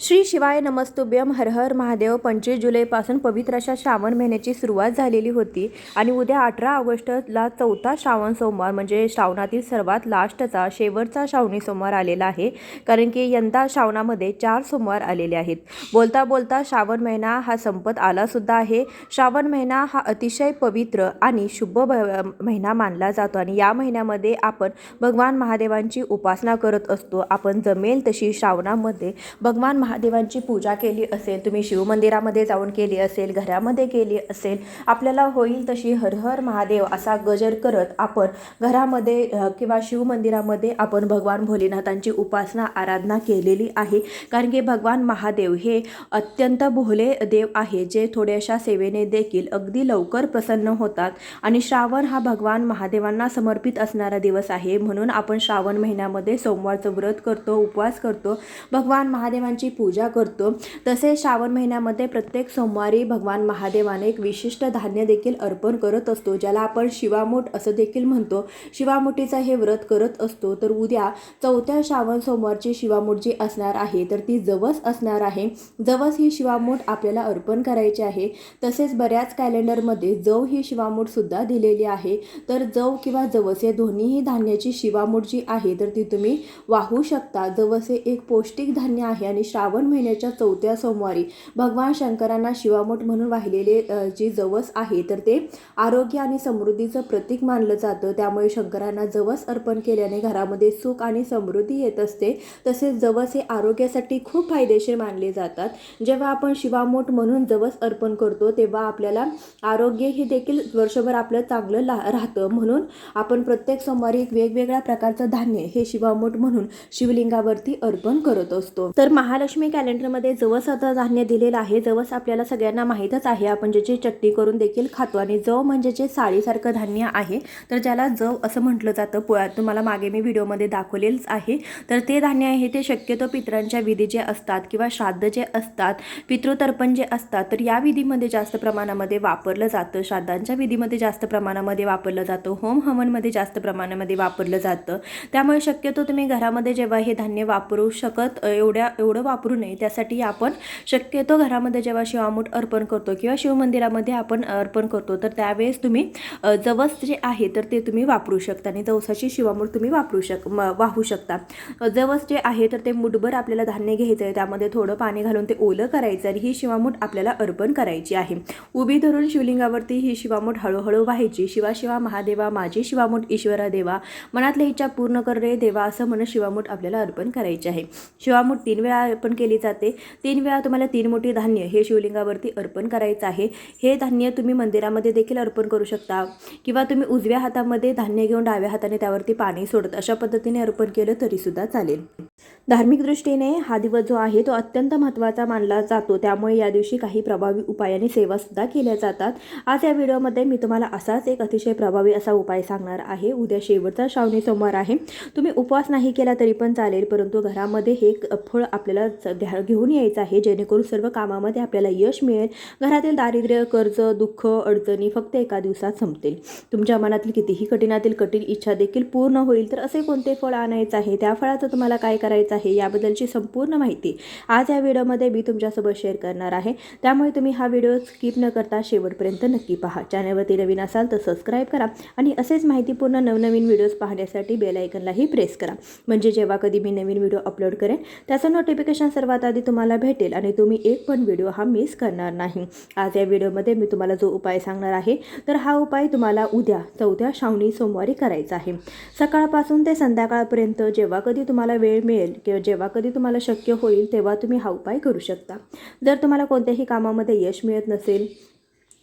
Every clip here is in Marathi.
श्री शिवाय नमस्तुभ्यम हर हर महादेव. पंचवीस जुलैपासून पवित्र अशा श्रावण महिन्याची सुरुवात झालेली होती आणि उद्या अठरा ऑगस्टला चौथा श्रावण सोमवार म्हणजे श्रावणातील सर्वात लास्टचा शेवटचा श्रावणी सोमवार आलेला आहे. कारण की यंदा श्रावणामध्ये चार सोमवार आलेले आहेत. बोलता बोलता श्रावण महिना हा संपत आलासुद्धा आहे. श्रावण महिना हा अतिशय पवित्र आणि शुभ महिना मानला जातो आणि या महिन्यामध्ये आपण भगवान महादेवांची उपासना करत असतो. आपण जमेल तशी श्रावणामध्ये भगवान महादेवांची पूजा केली असेल तुम्ही शिवमंदिरामध्ये जाऊन केली असेल घरामध्ये केली असेल आपल्याला होईल तशी हर हर महादेव असा गजर करत आपण घरामध्ये किंवा शिवमंदिरामध्ये आपण भगवान भोलेनाथांची उपासना आराधना केलेली आहे. कारण की भगवान महादेव हे अत्यंत भोले देव आहे जे थोड्याशा सेवेने देखील अगदी लवकर प्रसन्न होतात. आणि श्रावण हा भगवान महादेवांना समर्पित असणारा दिवस आहे. म्हणून आपण श्रावण महिन्यामध्ये सोमवारचं व्रत करतो उपवास करतो. भगवान महादेवांची पूजा करतो. तसेच श्रावण महिन्यामध्ये प्रत्येक सोमवारी भगवान महादेवाने एक विशिष्ट धान्य देखील अर्पण करत असतो ज्याला आपण शिवामूठ असं देखील म्हणतो. शिवामुठीचं हे व्रत करत असतो तर उद्या चौथ्या श्रावण सोमवारची शिवामूठ जी असणार आहे तर ती जवस असणार आहे. जवस ही शिवामूठ आपल्याला अर्पण करायची आहे. तसेच बऱ्याच कॅलेंडरमध्ये जव ही शिवामूठ सुद्धा दिलेली आहे. तर जव किंवा जवस या दोन्हीही धान्याची शिवामूठ जी आहे तर ती तुम्ही वाहू शकता. जवस हे एक पौष्टिक धान्य आहे आणि श्रावण श्रावण महिन्याच्या चौथ्या सोमवारी भगवान शंकरांना शिवामठ म्हणून वाहिलेले जे जवस आहे तर ते आरोग्य आणि समृद्धीचं प्रतीक मानलं जातं. त्यामुळे शंकरांना जवस अर्पण केल्याने घरामध्ये सुख आणि समृद्धी येत असते. तसेच जवस हे आरोग्यासाठी खूप फायदेशीर मानले जातात. जेव्हा आपण शिवामोठ म्हणून जवस अर्पण करतो तेव्हा आपल्याला आरोग्य हे देखील वर्षभर आपलं चांगलं ला राहतं. म्हणून आपण प्रत्येक सोमवारी एक वेगवेगळ्या प्रकारचं धान्य हे शिवामोठ म्हणून शिवलिंगावरती अर्पण करत असतो. तर महालक्ष्मी कॅलेंडरमध्ये जवस आता धान्य दिलेलं आहे. जवस आपल्याला सगळ्यांना माहीतच आहे. आपण ज्याची चटणी करून देखील खातो आणि जव म्हणजे जे साळीसारखं धान्य आहे तर ज्याला जव असं म्हटलं जातं. पोळ्यात तुम्हाला मागे मी व्हिडिओमध्ये दाखवलेलंच आहे. तर ते धान्य आहे ते शक्यतो पितरांच्या विधी जे असतात किंवा श्राद्ध जे असतात पितृतर्पण जे असतात तर या विधीमध्ये जास्त प्रमाणामध्ये वापरलं जातं. श्राद्धांच्या विधीमध्ये जास्त प्रमाणामध्ये वापरलं जातं. होम हवनमध्ये जास्त प्रमाणामध्ये वापरलं जातं. त्यामुळे शक्यतो तुम्ही घरामध्ये जेव्हा हे धान्य वापरू शकत एवढ्या एवढं वापरू वापरू नये. त्यासाठी आपण शक्यतो घरामध्ये जेव्हा शिवामूठ अर्पण करतो किंवा शिवमंदिरामध्ये आपण अर्पण करतो तर त्यावेळेस तुम्ही जवस जे आहे तर ते तुम्ही वापरू शकता आणि जवसाची शिवामूठ तुम्ही वापरू शक म- वाहू शकता. जवस जे आहे तर ते मुठभर आपल्याला धान्य घ्यायचं आहे. त्यामध्ये थोडं पाणी घालून ते ओलं करायचं आणि ही शिवामूठ आपल्याला अर्पण करायची आहे. उभी धरून शिवलिंगावरती ही शिवामूठ हळूहळू व्हायची. शिवा शिवा महादेवा माझी शिवामूठ ईश्वरा देवा मनातल्या इच्छा पूर्ण कर रे देवा असं म्हणत शिवामूठ आपल्याला अर्पण करायची आहे. शिवामूठ तीन वेळा अर्पण केली जाते. तीन वेळा तुम्हाला तीन मोठी धान्य हे शिवलिंगावरती अर्पण करायचं आहे. हे धान्य तुम्ही मंदिरामध्ये देखील अर्पण करू शकता. किंवा तुम्ही उजव्या हातामध्ये धान्य घेऊन डाव्या हाताने त्यावरती पाणी सोडत अशा पद्धतीने अर्पण केलं तरीसुद्धा चालेल. धार्मिक दृष्टीने हा दिवस जो आहे तो अत्यंत महत्त्वाचा मानला जातो. त्यामुळे या दिवशी काही प्रभावी उपाय आणि सेवासुद्धा केल्या जातात. आज या व्हिडिओमध्ये मी तुम्हाला असाच एक अतिशय प्रभावी असा उपाय सांगणार आहे. उद्या शेवटचा श्रावणी सोमवार आहे. तुम्ही उपवास नाही केला तरी पण चालेल परंतु घरामध्ये हे फळ आपल्याला ध्या- घेऊन यायचं आहे जेणेकरून सर्व कामामध्ये आपल्याला यश मिळेल. घरातील दारिद्र्य कर्ज दुःख अडचणी फक्त एका दिवसात संपतील. तुमच्या मनातील कितीही कठीणातील कठीण इच्छा देखील पूर्ण होईल तर असे कोणते फळ आणायचं आहे? त्या फळाचं तुम्हाला काय करायचं आहे याबद्दलची संपूर्ण माहिती आज या व्हिडिओमध्ये मी तुमच्यासोबत शेअर करणार आहे. त्यामुळे तुम्ही हा व्हिडिओ स्किप न करता शेवटपर्यंत नक्की पहा. चॅनलवरती नवीन असाल तर सबस्क्राईब करा आणि असेच माहितीपूर्ण नवनवीन व्हिडिओज पाहण्यासाठी बेल आयकनलाही प्रेस करा. म्हणजे जेव्हा कधी मी नवीन व्हिडिओ अपलोड करेन त्याचं नोटिफिकेशन सर्वात आधी तुम्हाला भेटेल आणि तुम्ही एक पण व्हिडिओ हा मिस करणार नाही. आज या व्हिडिओमध्ये मी तुम्हाला जो उपाय सांगणार आहे तर हा उपाय तुम्हाला उद्या चौथ्या श्रावणी सोमवारी करायचा आहे. सकाळपासून ते संध्याकाळपर्यंत जेव्हा कधी तुम्हाला वेळ मिळेल किंवा जेव्हा कधी तुम्हाला शक्य होईल तेव्हा तुम्ही हा उपाय करू शकता. जर तुम्हाला कोणत्याही कामामध्ये यश मिळत नसेल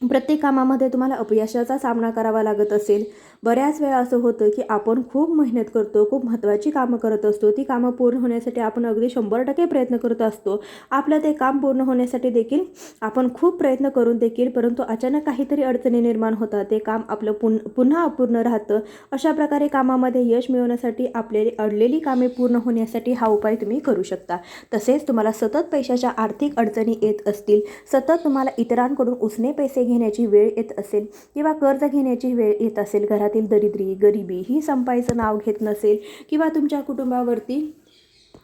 प्रत्येक कामामध्ये तुम्हाला अपयशाचा सामना करावा लागत असेल बऱ्याच वेळा असं होतं की आपण खूप मेहनत करतो खूप महत्त्वाची कामं करत असतो ती कामं पूर्ण होण्यासाठी आपण अगदी शंभर टक्के प्रयत्न करत असतो. आपलं ते काम पूर्ण होण्यासाठी देखील आपण खूप प्रयत्न करून देखील परंतु अचानक काहीतरी अडचणी निर्माण होतात. ते काम आपलं पुन पुन्हा अपूर्ण राहतं. अशा प्रकारे कामामध्ये यश मिळवण्यासाठी आपले अडलेली कामे पूर्ण होण्यासाठी हा उपाय तुम्ही करू शकता. तसेच तुम्हाला सतत पैशाच्या आर्थिक अडचणी येत असतील सतत तुम्हाला इतरांकडून उसने पैसे घेण्याची वेळ येत असेल किंवा कर्ज घेण्याची वेळ येत असेल घरात घरातील दरिद्री गरिबी ही संपायचं नाव घेत नसेल किंवा तुमच्या कुटुंबावरती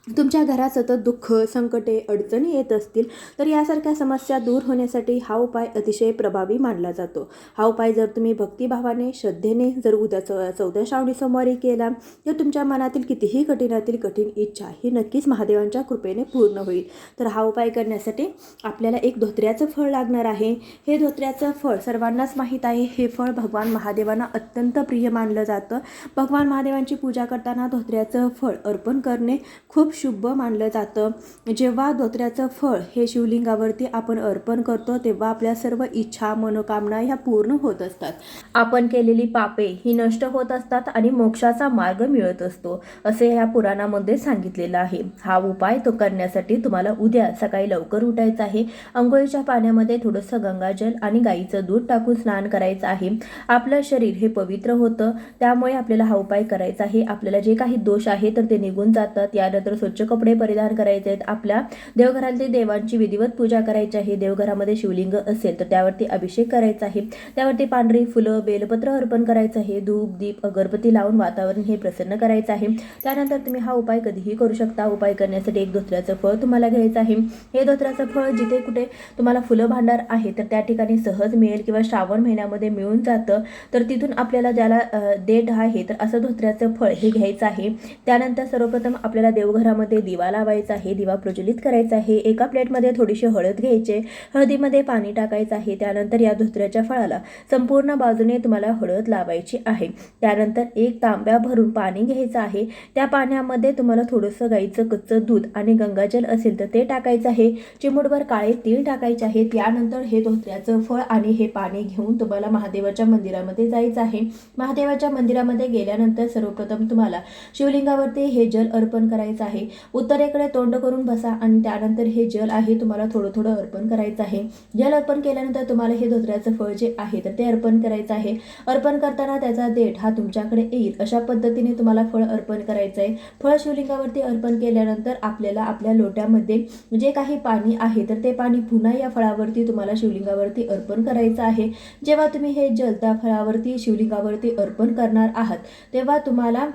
तुमच्या घरात सतत दुःख संकटे अडचणी येत असतील तर यासारख्या समस्या दूर होण्यासाठी हा उपाय अतिशय प्रभावी मानला जातो. हा उपाय जर तुम्ही भक्तिभावाने श्रद्धेने जर उद्या चौ चौथ्या श्रावणी सोमवारी केला तर तुमच्या मनातील कितीही कठीणातील कठीण इच्छा ही नक्कीच महादेवांच्या कृपेने पूर्ण होईल. तर हा उपाय करण्यासाठी आपल्याला एक धोत्र्याचं फळ लागणार आहे. हे धोत्र्याचं फळ सर्वांनाच माहीत आहे. हे फळ भगवान महादेवांना अत्यंत प्रिय मानलं जातं. भगवान महादेवांची पूजा करताना धोत्र्याचं फळ अर्पण करणे खूप शुभ मानलं जातं. जेव्हा धोत्र्याचं फळ हे शिवलिंगावरती आपण अर्पण करतो तेव्हा आपल्या सर्व इच्छा मनोकामना ह्या पूर्ण होत असतात. आपण केलेली पापे ही नष्ट होत असतात आणि मोक्षाचा मार्ग मिळत असतो असे ह्या पुराणामध्ये सांगितलेलं आहे. हा उपाय तो करण्यासाठी तुम्हाला उद्या सकाळी लवकर उठायचं आहे. अंघोळीच्या पाण्यामध्ये थोडंसं गंगाजल आणि गाईचं दूध टाकून स्नान करायचं आहे. आपलं शरीर हे पवित्र होतं त्यामुळे आपल्याला हा उपाय करायचा आहे. आपल्याला जे काही दोष आहे तर ते निघून जातात. यानंतर स्वच्छ कपडे परिधान करायचे आहेत. आपल्या देवघरातली देवांची विधिवत पूजा करायची आहे. देवघरामध्ये शिवलिंग असेल तर त्यावरती अभिषेक करायचा आहे. त्यावरती पांढरी फुलं बेलपत्र अर्पण करायचं आहे. धूप दीप अगरबत्ती लावून वातावरण हे प्रसन्न करायचं आहे. त्यानंतर तुम्ही हा उपाय कधीही करू शकता. उपाय करण्यासाठी एक धोत्र्याचं फळ तुम्हाला घ्यायचं आहे. हे धोत्र्याचं फळ जिथे कुठे तुम्हाला फुलं भांडार आहे तर त्या ठिकाणी सहज मिळेल किंवा श्रावण महिन्यामध्ये मिळून जातं. तर तिथून आपल्याला ज्याला देठ आहे तर असं धोत्र्याचं फळ हे घ्यायचं आहे. त्यानंतर सर्वप्रथम आपल्याला घरामध्ये दिवा लावायचा आहे दिवा प्रज्वलित करायचा आहे. एका प्लेटमध्ये थोडीशी हळद घ्यायचे हळदीमध्ये पाणी टाकायचं आहे. त्यानंतर या धोत्र्याच्या फळाला संपूर्ण बाजूने तुम्हाला हळद लावायची आहे. त्यानंतर एक तांब्या भरून पाणी घ्यायचं आहे. त्या पाण्यामध्ये तुम्हाला थोडंसं गाईचं कच्चं दूध आणि गंगाजल असेल तर ते टाकायचं आहे. चिमूटभर काळे तीळ टाकायचे आहे त्यानंतर हे धोत्र्याचं फळ आणि हे पाणी घेऊन तुम्हाला महादेवाच्या मंदिरामध्ये जायचं आहे. महादेवाच्या मंदिरामध्ये गेल्यानंतर सर्वप्रथम तुम्हाला शिवलिंगावरती हे जल अर्पण करायचं आहे. उत्तरेकडे तोंड करून बसा आणि त्यानंतर हे जल आहे तुम्हाला थोडं थोडं अर्पण करायचं आहे. जल अर्पण केल्यानंतर तुम्हाला हे धोत्र्याचं फळ जे आहे तर ते अर्पण करायचं आहे. अर्पण करताना त्याचा देठ हा तुमच्याकडे येईल. अशा पद्धतीने तुम्हाला फळ अर्पण करायचं आहे. फळ शिवलिंगावरती अर्पण केल्यानंतर आपल्याला आपल्या लोट्यामध्ये जे काही पाणी आहे तर ते पाणी पुन्हा या फळावरती तुम्हाला शिवलिंगावरती अर्पण करायचं आहे. जेव्हा तुम्ही हे जल त्या फळावरती शिवलिंगावरती अर्पण करणार आहात तेव्हा तुम्हाला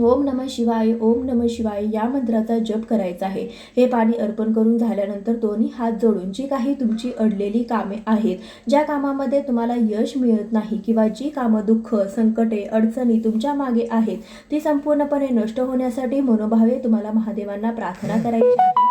ओम नम शिवाय ओम नम शिवाय या मंत्राचा जप करायचा आहे. हे पाणी अर्पण करून झाल्यानंतर दोन्ही हात जोडून जी काही तुमची अडलेली कामे आहेत ज्या कामामध्ये तुम्हाला यश मिळत नाही किंवा जी कामं दुःख संकटे अडचणी तुमच्या मागे आहेत ती संपूर्णपणे नष्ट होण्यासाठी मनोभावे तुम्हाला महादेवांना प्रार्थना करायची आहे.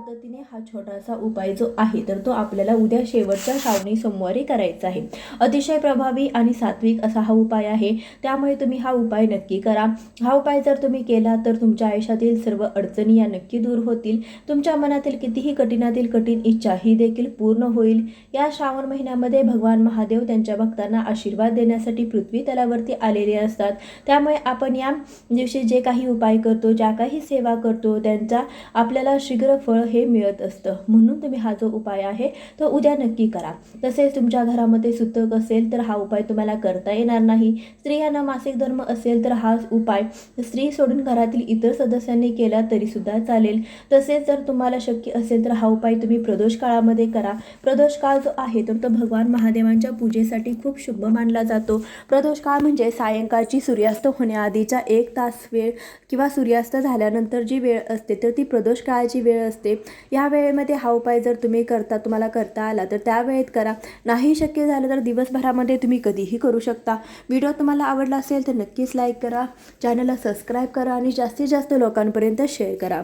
पद्धतीने हा छोटासा उपाय जो आहे तर तो आपल्याला उद्या शेवटच्या श्रावणी सोमवारी करायचा आहे. अतिशय प्रभावी आणि सात्विक असा हा उपाय आहे. त्यामुळे तुम्ही हा उपाय नक्की करा. हा उपाय जर तुम्ही केला तर तुमच्या आयुष्यातील सर्व अडचणी या नक्की दूर होतील. तुमच्या मनातील कितीही कठीणातील कठीण इच्छा ही देखील पूर्ण होईल. या श्रावण महिन्यामध्ये भगवान महादेव त्यांच्या भक्तांना आशीर्वाद देण्यासाठी पृथ्वी तलावरती आलेले असतात. त्यामुळे आपण या दिवशी जे काही उपाय करतो ज्या काही सेवा करतो त्यांचा आपल्याला शीघ्र फळ हे मिळत असतं. म्हणून तुम्ही हा जो उपाय आहे तो उद्या नक्की करा. तसेच तुमच्या घरामध्ये सुतक असेल तर हा उपाय तुम्हाला करता येणार नाही. स्त्रियांना मासिक धर्म असेल तर हा उपाय स्त्री सोडून घरातील इतर सदस्यांनी केला तरी सुद्धा चालेल. तसेच जर तुम्हाला शक्य असेल तर हा उपाय तुम्ही प्रदोष काळामध्ये करा. प्रदोष काळ जो आहे तर तो भगवान महादेवांच्या पूजेसाठी खूप शुभ मानला जातो. प्रदोष काळ म्हणजे सायंकाळची सूर्यास्त होण्याआधीचा एक तास वेळ किंवा सूर्यास्त झाल्यानंतर जी वेळ असते तर ती प्रदोष काळाची वेळ असते. या वेळेमध्ये हा उपाय जर तुम्ही करता तुम्हाला करता आला तर त्या वेळेत करा. नाही शक्य झालं तर दिवसभरामध्ये तुम्ही कधीही करू शकता. व्हिडिओ तुम्हाला आवडला असेल तर नक्कीच लाईक करा. चॅनलला सबस्क्राईब करा आणि जास्तीत जास्त लोकांपर्यंत शेअर करा.